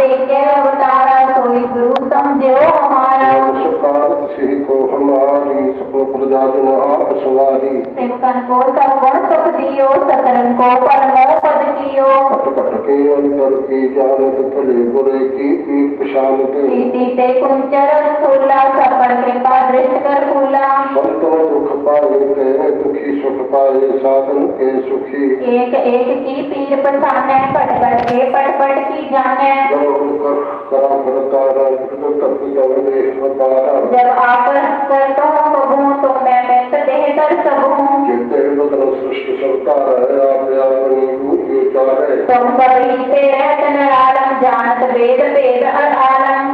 आपे केव अवतारा सोई गुरु समझो हमारो सकार को हमारी सपन प्रजा जन आप सवारी सिमकन को सगुण सुख दियो सकरन को परमो पद कियो पट के अंतर की जानत भले बुरे की पीठ पशान पे प्रीति ते कुंचर रसूला सपर कृपा दृष्ट कर फूला संतो दुख पाए ते दुखी सुख पाए साधन के सुखी एक एक की पीर पछाने पट पट के पट पट की जाने जब आपस करता हूँ तो प्रभु तो मैं मैं तो बेहतर सब हूँ। तुम सब हिते रहत नर आलम जानत वेद वेद अर आलम।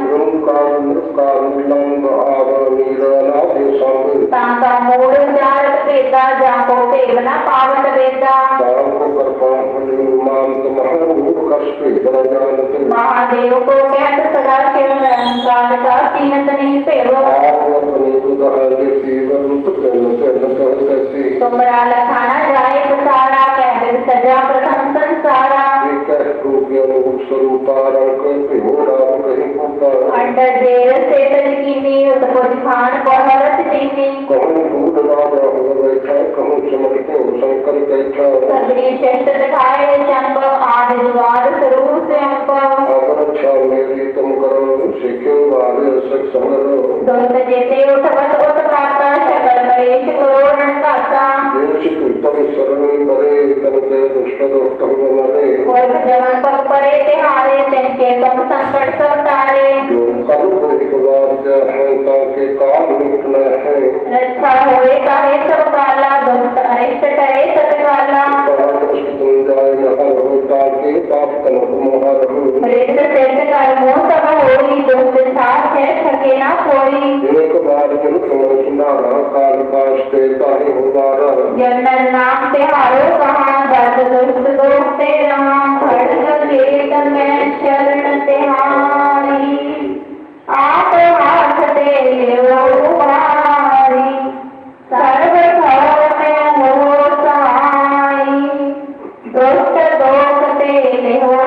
तांका मूड जात वेदा जाको सेवना पावत वेदा। तांको कर्पाम अनुमाम तमह महादेव को कैद सदा केवल निरंकार का सीनत नहीं सेवो तुमरा लखाना जाए तो पसारा कैद सजा प्रथम संसारा। अंडर देर से तलकीनी उत्पन्न तो खान बहरत दीनी। कहूँ दूध ना रहो बैठा कहूँ चमकते हो शंकर बैठा सबरी चंद दिखाए जा है ताके काल निकला है रक्षा होए काहे सब काला दुष्ट अरिष्ट करे सतकाला परामर्श तुम जाए न हो ताके पाप तन मोहर हो रिक्त सिद्ध कर मोह सब होई दुष्ट साथ है ठके ना कोई एक बार जन समझ सुनारा काल पास ते ताहे होबारा जनरल नाम तिहारो कहाँ दर्द दुष्ट दोष ते रहा खड़ग केत में शरण तिहारी। आप हाथ दे लो उबारी सर्व भव में हो सहाई दुष्ट दोष ते हो